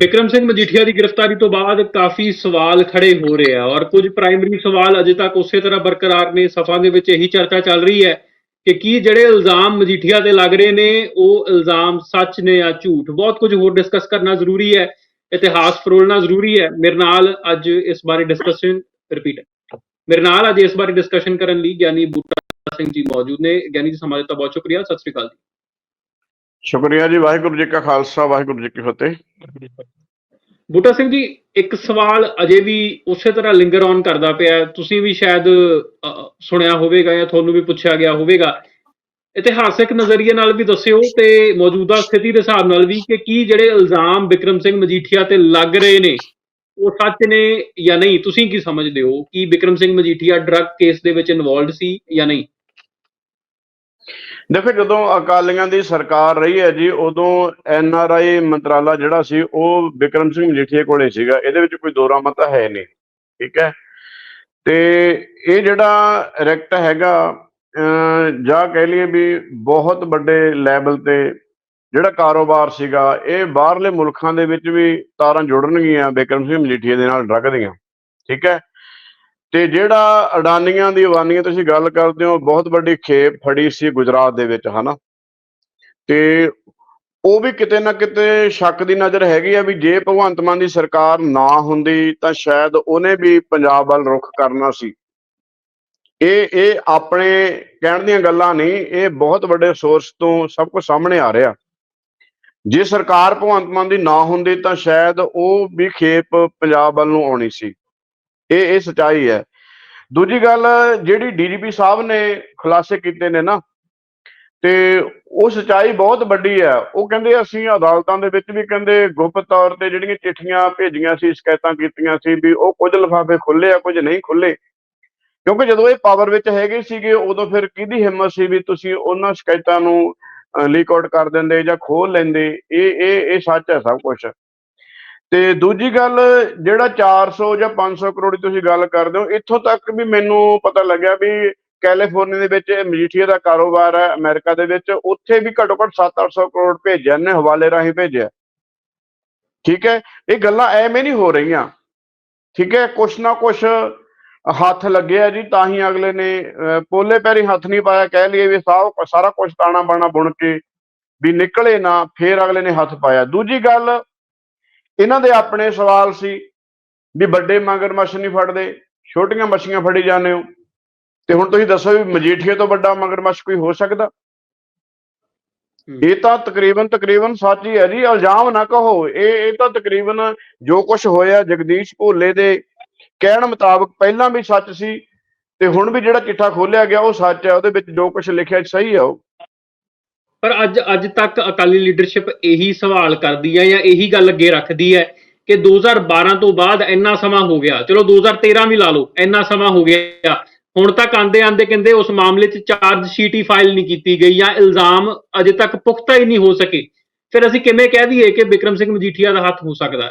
ਵਿਕਰਮ ਸਿੰਘ ਮਜੀਠੀਆ ਦੀ ਗ੍ਰਿਫਤਾਰੀ ਤੋਂ ਬਾਅਦ ਕਾਫੀ ਸਵਾਲ ਖੜੇ ਹੋ ਰਹੇ ਆ ਔਰ ਕੁਝ ਪ੍ਰਾਇਮਰੀ ਸਵਾਲ ਅਜੇ ਤੱਕ ਉਸੇ ਤਰ੍ਹਾਂ ਬਰਕਰਾਰ ਨੇ, ਸਫਾ ਦੇ ਵਿੱਚ ਇਹੀ ਚਰਚਾ ਚੱਲ ਰਹੀ ਹੈ ਕਿ ਕੀ ਜਿਹੜੇ ਇਲਜ਼ਾਮ ਮਜੀਠੀਆ ਤੇ ਲੱਗ ਰਹੇ ਨੇ, ਉਹ ਇਲਜ਼ਾਮ ਸੱਚ ਨੇ ਜਾਂ ਝੂਠ? ਬਹੁਤ ਕੁਝ ਹੋਰ ਡਿਸਕਸ ਕਰਨਾ ਜ਼ਰੂਰੀ ਹੈ, ਇਤਿਹਾਸ ਫਰੋਲਣਾ ਜ਼ਰੂਰੀ ਹੈ। ਮੇਰੇ ਨਾਲ ਅੱਜ ਇਸ ਬਾਰੇ ਡਿਸਕਸ਼ਨ ਰਿਪੀਟ ਮੇਰੇ ਨਾਲ ਅੱਜ ਇਸ ਬਾਰੇ ਡਿਸਕਸ਼ਨ ਕਰਨ ਲਈ ਗਿਆਨੀ ਬੂਟਾ ਸਿੰਘ ਜੀ ਮੌਜੂਦ ਨੇ। ਗਿਆਨੀ ਜੀ ਸਮਾਜ ਦਿੱਤਾ ਬਹੁਤ ਸ਼ੁਕਰੀਆ। ਸਤਿ ਸ੍ਰੀ ਅਕਾਲ ਜੀ। ਸ਼ੁਕਰੀਆ ਜੀ, ਵਾਹਿਗੁਰੂ ਜੀ ਕਾ ਖਾਲਸਾ, ਵਾਹਿਗੁਰੂ ਜੀ ਕੀ ਫਤਿਹ। ਬੂਟਾ ਸਿੰਘ ਜੀ, ਇੱਕ ਸਵਾਲ ਅਜੇ ਵੀ ਉਸੇ ਤਰ੍ਹਾਂ ਲਿੰਗਰ ਔਨ ਕਰਦਾ ਪਿਆ ਤੁਸੀਂ ਵੀ ਸ਼ਾਇਦ ਸੁਣਿਆ ਹੋਵੇਗਾ ਜਾਂ ਤੁਹਾਨੂੰ ਵੀ ਪੁੱਛਿਆ ਗਿਆ ਹੋਵੇਗਾ। ਇਤਿਹਾਸਿਕ ਨਜ਼ਰੀਏ ਨਾਲ ਵੀ ਦੱਸਿਓ ਤੇ ਮੌਜੂਦਾ ਸਥਿਤੀ ਦੇ ਹਿਸਾਬ ਨਾਲ ਵੀ ਕਿ ਕੀ ਜਿਹੜੇ ਇਲਜ਼ਾਮ ਵਿਕਰਮ ਸਿੰਘ ਮਜੀਠੀਆ ਤੇ ਲੱਗ ਰਹੇ ਨੇ, ਉਹ ਸੱਚ ਨੇ ਜਾਂ ਨਹੀਂ? ਤੁਸੀਂ ਕੀ ਸਮਝਦੇ ਹੋ ਕਿ ਵਿਕਰਮ ਸਿੰਘ ਮਜੀਠੀਆ ਡਰੱਗ ਕੇਸ ਦੇ ਵਿੱਚ ਇਨਵੋਲਡ ਸੀ ਜਾਂ ਨਹੀਂ? ਦੇਖੋ, ਜਦੋਂ ਅਕਾਲੀਆਂ ਦੀ ਸਰਕਾਰ ਰਹੀ ਹੈ ਜੀ, ਉਦੋਂ ਐਨ ਆਰ ਆਈ ਮੰਤਰਾਲਾ ਜਿਹੜਾ ਸੀ, ਉਹ ਵਿਕਰਮ ਸਿੰਘ ਮਜੀਠੀਆ ਕੋਲੇ ਸੀਗਾ। ਇਹਦੇ ਵਿੱਚ ਕੋਈ ਦੋਰਾ ਮਤਾ ਹੈ ਨਹੀਂ, ਠੀਕ ਹੈ? ਤੇ ਇਹ ਜਿਹੜਾ ਰੈਕਟ ਹੈਗਾ ਜਾਂ ਕਹਿ ਲਈਏ ਵੀ ਬਹੁਤ ਵੱਡੇ ਲੈਵਲ ਤੇ ਜਿਹੜਾ ਕਾਰੋਬਾਰ ਸੀਗਾ, ਇਹ ਬਾਹਰਲੇ ਮੁਲਕਾਂ ਦੇ ਵਿੱਚ ਵੀ ਤਾਰਾਂ ਜੁੜਨਗੀਆਂ ਵਿਕਰਮ ਸਿੰਘ ਮਜੀਠੀਆ ਦੇ ਨਾਲ ਡਰੱਗ ਦੀਆਂ ਠੀਕ ਹੈ? ਤੇ ਜਿਹੜਾ ਅਡਾਨੀਆਂ ਦੀ ਅਵਾਨੀਆਂ ਤੁਸੀਂ ਗੱਲ ਕਰਦੇ ਹੋ, ਬਹੁਤ ਵੱਡੀ ਖੇਪ ਫੜੀ ਸੀ ਗੁਜਰਾਤ ਦੇ ਵਿੱਚ, ਹਨਾ? ਤੇ ਉਹ ਵੀ ਕਿਤੇ ਨਾ ਕਿਤੇ ਸ਼ੱਕ ਦੀ ਨਜ਼ਰ ਹੈਗੀ ਆ ਵੀ ਜੇ ਭਗਵੰਤ ਮਾਨ ਦੀ ਸਰਕਾਰ ਨਾ ਹੁੰਦੀ ਤਾਂ ਸ਼ਾਇਦ ਉਹਨੇ ਵੀ ਪੰਜਾਬ ਵੱਲ ਰੁਖ ਕਰਨਾ ਸੀ। ਇਹ ਇਹ ਆਪਣੇ ਕਹਿਣ ਦੀਆਂ ਗੱਲਾਂ ਨਹੀਂ, ਇਹ ਬਹੁਤ ਵੱਡੇ ਸੋਰਸ ਤੋਂ ਸਭ ਕੁਝ ਸਾਹਮਣੇ ਆ ਰਿਹਾ। ਜੇ ਸਰਕਾਰ ਭਗਵੰਤ ਮਾਨ ਦੀ ਨਾ ਹੁੰਦੀ ਤਾਂ ਸ਼ਾਇਦ ਉਹ ਵੀ ਖੇਪ ਪੰਜਾਬ ਵੱਲ ਨੂੰ ਆਉਣੀ ਸੀ। ਇਹ ਇਹ ਸਚਾਈ ਹੈ। ਦੂਜੀ ਗੱਲ, ਜਿਹੜੀ ਡੀਜੀਪੀ ਸਾਹਿਬ ਨੇ ਖੁਲਾਸੇ ਕੀਤੇ ਨੇ ਨਾ, ਤੇ ਉਹ ਸਚਾਈ ਬਹੁਤ ਵੱਡੀ ਹੈ। ਉਹ ਕਹਿੰਦੇ ਅਸੀਂ ਅਦਾਲਤਾਂ ਦੇ ਵਿੱਚ ਵੀ ਕਹਿੰਦੇ ਗੁਪਤ ਤੌਰ ਤੇ ਜਿਹੜੀਆਂ ਚਿੱਠੀਆਂ ਭੇਜੀਆਂ ਸੀ, ਸ਼ਿਕਾਇਤਾਂ ਕੀਤੀਆਂ ਸੀ ਵੀ ਉਹ ਕੁਝ ਲਿਫਾਫੇ ਖੁੱਲੇ ਆ, ਕੁਝ ਨਹੀਂ ਖੁੱਲੇ ਕਿਉਂਕਿ ਜਦੋਂ ਇਹ ਪਾਵਰ ਵਿੱਚ ਹੈਗੇ ਸੀਗੇ, ਉਦੋਂ ਫਿਰ ਕਿਹਦੀ ਹਿੰਮਤ ਸੀ ਵੀ ਤੁਸੀਂ ਉਹਨਾਂ ਸ਼ਿਕਾਇਤਾਂ ਨੂੰ ਲੀਕ ਆਊਟ ਕਰ ਦਿੰਦੇ ਜਾਂ ਖੋਲ ਲੈਂਦੇ? ਇਹ ਇਹ ਇਹ ਸੱਚ ਹੈ ਸਭ ਕੁਝ ਤੇ ਦੂਜੀ ਗੱਲ, ਜਿਹੜਾ 400 ਜਾਂ 500 ਕਰੋੜ ਦੀ ਤੁਸੀਂ ਗੱਲ ਕਰਦੇ ਹੋ, ਇੱਥੋਂ ਤੱਕ ਵੀ ਮੈਨੂੰ ਪਤਾ ਲੱਗਿਆ ਵੀ ਕੈਲੀਫੋਰਨੀਆ ਦੇ ਵਿੱਚ ਇਹ ਮਜੀਠੀਆ ਦਾ ਕਾਰੋਬਾਰ ਹੈ, ਅਮਰੀਕਾ ਦੇ ਵਿੱਚ, ਉੱਥੇ ਵੀ ਘੱਟੋ ਘੱਟ 7-800 ਕਰੋੜ ਭੇਜਿਆ ਨੇ ਹਵਾਲੇ ਰਾਹੀਂ ਭੇਜਿਆ। ਠੀਕ ਹੈ? ਇਹ ਗੱਲਾਂ ਐਵੇਂ ਨਹੀਂ ਹੋ ਰਹੀਆਂ। ਠੀਕ ਹੈ? ਕੁਛ ਨਾ ਕੁਛ ਹੱਥ ਲੱਗਿਆ ਜੀ, ਤਾਂ ਹੀ ਅਗਲੇ ਨੇ ਪੋਲੇ ਪੈਰੀ ਹੱਥ ਨਹੀਂ ਪਾਇਆ, ਕਹਿ ਲਈਏ ਵੀ ਸਾਰਾ ਸਾਰਾ ਕੁਝ ਤਾਣਾ ਬਾਣਾ ਬੁਣ ਕੇ ਵੀ ਨਿਕਲੇ ਨਾ, ਫੇਰ ਅਗਲੇ ਨੇ ਹੱਥ ਪਾਇਆ। ਦੂਜੀ ਗੱਲ ਇਹਨਾਂ ਦੇ ਆਪਣੇ ਸਵਾਲ ਸੀ ਵੀ ਵੱਡੇ ਮਗਰਮੱਛ ਨਹੀਂ ਫੜਦੇ ਛੋਟੀਆਂ ਮੱਛੀਆਂ ਫੜੀ ਜਾਂਦੇ ਹੋ। ਤੇ ਹੁਣ ਤੁਸੀਂ ਦੱਸੋ ਵੀ ਮਜੀਠੀਏ ਤੋਂ ਵੱਡਾ ਮਗਰਮੱਛ ਕੋਈ ਹੋ ਸਕਦਾ? ਇਹ ਤਾਂ ਤਕਰੀਬਨ ਤਕਰੀਬਨ ਸੱਚ ਹੀ ਹੈ ਜੀ ਇਲਜ਼ਾਮ ਨਾ ਕਹੋ। ਇਹ ਇਹ ਤਾਂ ਤਕਰੀਬਨ ਜੋ ਕੁਝ ਹੋਇਆ ਜਗਦੀਸ਼ ਭੋਲੇ ਦੇ ਕਹਿਣ ਮੁਤਾਬਕ ਪਹਿਲਾਂ ਵੀ ਸੱਚ ਸੀ ਤੇ ਹੁਣ ਵੀ ਜਿਹੜਾ ਚਿੱਠਾ ਖੋਲਿਆ ਗਿਆ ਉਹ ਸੱਚ ਹੈ ਉਹਦੇ ਵਿੱਚ ਜੋ ਕੁਝ ਲਿਖਿਆ ਸਹੀ ਹੈ ਉਹ। ਪਰ ਅੱਜ ਅੱਜ ਤੱਕ ਅਕਾਲੀ ਲੀਡਰਸ਼ਿਪ ਇਹੀ ਸਵਾਲ ਕਰਦੀ ਹੈ ਜਾਂ ਇਹੀ ਗੱਲ ਅੱਗੇ ਰੱਖਦੀ ਹੈ ਕਿ 2012 ਤੋਂ ਬਾਅਦ ਇੰਨਾ ਸਮਾਂ ਹੋ ਗਿਆ। ਚਲੋ 2013 ਵੀ ਲਾ ਲਓ, ਇੰਨਾ ਸਮਾਂ ਹੋ ਗਿਆ। ਹੁਣ ਤੱਕ ਆਂਦੇ ਆਂਦੇ ਕਹਿੰਦੇ ਉਸ ਮਾਮਲੇ 'ਚ ਚਾਰਜ ਸ਼ੀਟ ਹੀ ਫਾਈਲ ਨਹੀਂ ਕੀਤੀ ਗਈ ਜਾਂ ਇਲਜ਼ਾਮ ਅਜੇ ਤੱਕ ਪੁਖਤਾ ਹੀ ਨਹੀਂ ਹੋ ਸਕੇ। ਫਿਰ ਅਸੀਂ ਕਿਵੇਂ ਕਹਿ ਦਈਏ ਕਿ ਵਿਕਰਮ ਸਿੰਘ ਮਜੀਠੀਆ ਦਾ ਹੱਥ ਹੋ ਸਕਦਾ ਹੈ?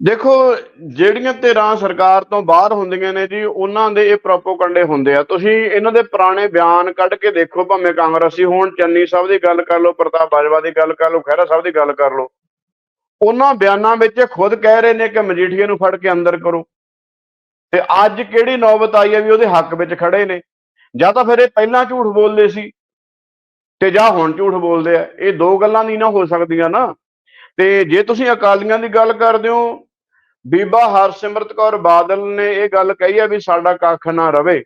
ਦੇਖੋ, ਜਿਹੜੀਆਂ ਧਿਰਾਂ ਸਰਕਾਰ ਤੋਂ ਬਾਹਰ ਹੁੰਦੀਆਂ ਨੇ ਜੀ, ਉਹਨਾਂ ਦੇ ਇਹ ਪ੍ਰੋਪੋਗੰਡੇ ਹੁੰਦੇ ਆ। ਤੁਸੀਂ ਇਹਨਾਂ ਦੇ ਪੁਰਾਣੇ ਬਿਆਨ ਕੱਢ ਕੇ ਦੇਖੋ, ਭਾਵੇਂ ਕਾਂਗਰਸੀ ਹੋਣ, ਚੰਨੀ ਸਾਹਿਬ ਦੀ ਗੱਲ ਕਰ ਲਓ, ਪ੍ਰਤਾਪ ਬਾਜਵਾ ਦੀ ਗੱਲ ਕਰ ਲਓ, ਖਹਿਰਾ ਸਾਹਿਬ ਦੀ ਗੱਲ ਕਰ ਲਓ। ਉਹਨਾਂ ਬਿਆਨਾਂ ਵਿੱਚ ਇਹ ਖੁਦ ਕਹਿ ਰਹੇ ਨੇ ਕਿ ਮਜੀਠੀਏ ਨੂੰ ਫੜ ਕੇ ਅੰਦਰ ਕਰੋ। ਤੇ ਅੱਜ ਕਿਹੜੀ ਨੌਬਤ ਆਈ ਹੈ ਵੀ ਉਹਦੇ ਹੱਕ ਵਿੱਚ ਖੜੇ ਨੇ? ਜਾਂ ਤਾਂ ਫਿਰ ਇਹ ਪਹਿਲਾਂ ਝੂਠ ਬੋਲਦੇ ਸੀ, ਤੇ ਜਾਂ ਹੁਣ ਝੂਠ ਬੋਲਦੇ ਆ। ਇਹ ਦੋ ਗੱਲਾਂ ਨਹੀਂ ਨਾ ਹੋ ਸਕਦੀਆਂ ਨਾ। ਤੇ ਜੇ ਤੁਸੀਂ ਅਕਾਲੀਆਂ ਦੀ ਗੱਲ ਕਰਦੇ ਹੋ ਬੀਬਾ ਹਰਸਿਮਰਤ ਕੌਰ ਬਾਦਲ ਨੇ ਇਹ ਗੱਲ ਕਹੀ ਹੈ ਵੀ ਸਾਡਾ ਕੱਖ ਨਾ ਰਵੇ।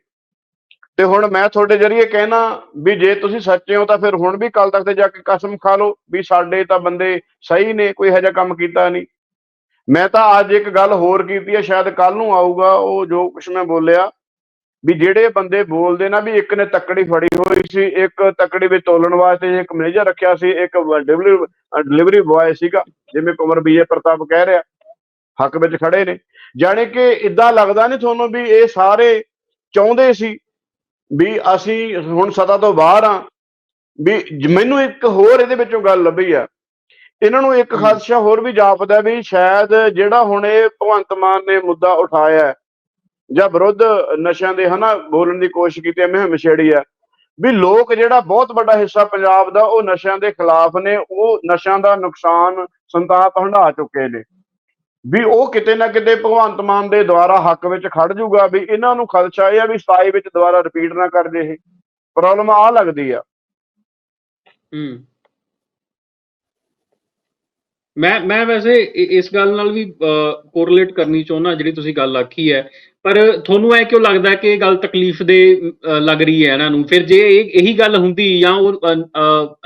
ਤੇ ਹੁਣ ਮੈਂ ਤੁਹਾਡੇ ਜਰੀਏ ਕਹਿਣਾ ਵੀ ਜੇ ਤੁਸੀਂ ਸੱਚੇ ਹੋ ਤਾਂ ਫਿਰ ਹੁਣ ਵੀ ਕੱਲ ਤੱਕ ਤੇ ਜਾ ਕੇ ਕਸਮ ਖਾ ਲਓ ਵੀ ਸਾਡੇ ਤਾਂ ਬੰਦੇ ਸਹੀ ਨੇ, ਕੋਈ ਇਹੋ ਜਿਹਾ ਕੰਮ ਕੀਤਾ ਨਹੀਂ। ਮੈਂ ਤਾਂ ਅੱਜ ਇੱਕ ਗੱਲ ਹੋਰ ਕੀਤੀ ਹੈ, ਸ਼ਾਇਦ ਕੱਲ ਨੂੰ ਆਊਗਾ, ਉਹ ਜੋ ਕੁਛ ਮੈਂ ਬੋਲਿਆ ਵੀ ਜਿਹੜੇ ਬੰਦੇ ਬੋਲਦੇ ਨਾ ਵੀ ਇੱਕ ਨੇ ਤੱਕੜੀ ਫੜੀ ਹੋਈ ਸੀ, ਇੱਕ ਤੱਕੜੀ ਵਿੱਚ ਤੋਲਣ ਵਾਸਤੇ ਇੱਕ ਮੈਨੇਜਰ ਰੱਖਿਆ ਸੀ, ਇੱਕ ਡਿਲੀਵਰੀ ਬੁਆਏ ਸੀਗਾ, ਜਿਵੇਂ ਕੁਮਰ ਬੀਏ ਪ੍ਰਤਾਪ ਕਹਿ ਰਿਹਾ। ਹੱਕ ਵਿੱਚ ਖੜੇ ਨੇ। ਜਾਣੀ ਕਿ ਇਦਾਂ ਲੱਗਦਾ ਨਹੀਂ ਤੁਹਾਨੂੰ ਵੀ ਇਹ ਸਾਰੇ ਚਾਹੁੰਦੇ ਸੀ ਵੀ ਅਸੀਂ ਹੁਣ ਸਤਾ ਤੋਂ ਬਾਹਰ ਆ ਵੀ ਮੈਨੂੰ ਇੱਕ ਹੋਰ ਇਹਦੇ ਵਿੱਚੋਂ ਗੱਲ ਲੱਭੀ ਆ। ਇਹਨਾਂ ਨੂੰ ਇੱਕ ਖਦਸ਼ਾ ਹੋਰ ਵੀ ਜਾਪਦਾ ਵੀ ਸ਼ਾਇਦ ਜਿਹੜਾ ਹੁਣ ਇਹ ਭਗਵੰਤ ਮਾਨ ਨੇ ਮੁੱਦਾ ਉਠਾਇਆ ਜਾਂ ਵਿਰੁੱਧ ਨਸ਼ਿਆਂ ਦੇ ਹਨਾ ਬੋਲਣ ਦੀ ਕੋਸ਼ਿਸ਼ ਕੀਤੀ ਹੈ ਮੁਹਿੰਮ ਛੇੜੀ ਆ ਵੀ ਲੋਕ ਜਿਹੜਾ ਬਹੁਤ ਵੱਡਾ ਹਿੱਸਾ ਪੰਜਾਬ ਦਾ ਉਹ ਨਸ਼ਿਆਂ ਦੇ ਖਿਲਾਫ ਨੇ ਉਹ ਨਸ਼ਿਆਂ ਦਾ ਨੁਕਸਾਨ ਸੰਤਾਪ ਹੰਢਾ ਚੁੱਕੇ ਨੇ। ਵੀ ਉਹ ਕਿਤੇ ਨਾ ਕਿਤੇ ਭਗਵੰਤ ਮਾਨ ਦੇ ਦੁਆਰਾ ਹੱਕ ਵਿੱਚ ਖੜ ਜਾਊਗਾ ਵੀ ਇਹਨਾਂ ਨੂੰ ਖਦਸ਼ਾ ਇਹ ਆ ਵੀ 27 ਵਿੱਚ ਦੁਬਾਰਾ ਰਿਪੀਟ ਨਾ ਕਰ ਜੇ ਇਹ। ਪ੍ਰੋਬਲਮ ਆ ਲੱਗਦੀ ਆ। ਹੂੰ। ਮੈਂ ਮੈਂ ਵੈਸੇ ਇਸ ਗੱਲ ਨਾਲ ਵੀ ਕੋਰਲੇਟ ਕਰਨੀ ਚਾਹੁੰਦਾ ਜਿਹੜੀ ਤੁਸੀਂ ਗੱਲ ਆਖੀ ਹੈ ਪਰ ਤੁਹਾਨੂੰ ਐ ਕਿਉਂ ਲੱਗਦਾ ਕਿ ਇਹ ਗੱਲ ਤਕਲੀਫ ਦੇ ਲੱਗ ਰਹੀ ਹੈ ਇਹਨਾਂ ਨੂੰ? ਫਿਰ ਜੇ ਇਹ, ਇਹੀ ਗੱਲ ਹੁੰਦੀ ਜਾਂ ਉਹ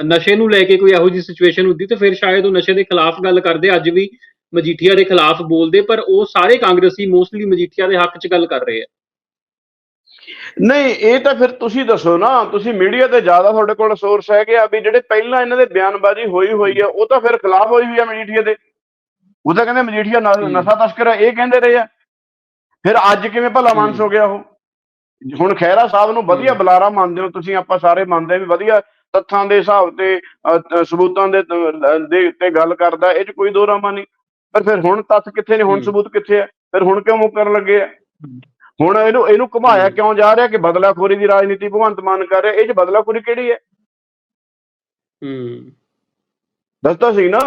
ਨਸ਼ੇ ਨੂੰ ਲੈ ਕੇ ਕੋਈ ਇਹੋ ਜਿਹੀ ਸਿਚੁਏਸ਼ਨ ਹੁੰਦੀ ਤਾਂ ਫਿਰ ਸ਼ਾਇਦ ਉਹ ਨਸ਼ੇ ਦੇ ਖਿਲਾਫ ਗੱਲ ਕਰਦੇ, ਅੱਜ ਵੀ ਮਜੀਠੀਆ ਦੇ ਖਿਲਾਫ ਬੋਲਦੇ, ਪਰ ਉਹ ਸਾਰੇ ਕਾਂਗਰਸੀ ਮੋਸਟਲੀ ਮਜੀਠੀਆ ਦੇ ਹੱਕ 'ਚ ਗੱਲ ਕਰ ਰਹੇ ਆ। ਨਹੀਂ, ਇਹ ਤਾਂ ਫਿਰ ਤੁਸੀਂ ਦੱਸੋ ਨਾ, ਤੁਸੀਂ ਮੀਡੀਆ ਤੇ ਜ਼ਿਆਦਾ ਤੁਹਾਡੇ ਕੋਲ ਸੋਰਸ ਹੈਗੇ ਆ ਵੀ ਜਿਹੜੇ ਪਹਿਲਾਂ ਇਹਨਾਂ ਦੇ ਬਿਆਨਬਾਜ਼ੀ ਹੋਈ ਹੋਈ ਆ, ਉਹ ਤਾਂ ਫਿਰ ਖਿਲਾਫ ਹੋਈ ਹੋਈ ਆ ਮਜੀਠੀਆ ਦੇ। ਉਹ ਤਾਂ ਕਹਿੰਦੇ ਮਜੀਠੀਆ ਨ- ਨਸ਼ਾ ਤਸਕਰ ਆ, ਇਹ ਕਹਿੰਦੇ ਰਹੇ ਆ। ਫਿਰ ਅੱਜ ਕਿਵੇਂ ਭਲਾ। ਮਾਨਸ ਹੋ ਗਿਆ ਉਹ? ਹੁਣ ਖਹਿਰਾ ਸਾਹਿਬ ਨੂੰ ਵਧੀਆ। ਬੁਲਾਰਾ ਮੰਨਦੇ ਹੋ ਤੁਸੀਂ ਆਪਾਂ ਸਾਰੇ ਮੰਨਦੇ ਵੀ ਵਧੀਆ ਤੱਥਾਂ ਦੇ ਹਿਸਾਬ ਤੇ ਸਬੂਤਾਂ ਦੇ ਦੇ ਤੇ ਗੱਲ ਕਰਦਾ ਇਹ ਚ ਕੋਈ ਦੋ ਰਾਮਾ ਨਹੀਂ। ਪਰ ਫਿਰ ਹੁਣ ਤੱਥ ਕਿੱਥੇ ਨੇ? ਹੁਣ। ਸਬੂਤ ਕਿੱਥੇ ਆ? ਫਿਰ ਹੁਣ ਕਿਉਂ ਮੁੱਕਰਨ ਲੱਗੇ ਆ? ਹੁਣ ਇਹਨੂੰ ਇਹਨੂੰ ਘੁਮਾਇਆ। ਕਿਉਂ ਜਾ ਰਿਹਾ ਕਿ ਬਦਲਾਖੋਰੀ ਦੀ ਰਾਜਨੀਤੀ ਭਗਵੰਤ ਮਾਨ ਕਰ ਰਿਹਾ? ਇਹ ਚ ਬਦਲਾਖੋਰੀ ਕਿਹੜੀ ਹੈ? ਹੂੰ। ਦੱਸਤਾ ਸੀ ਨਾ।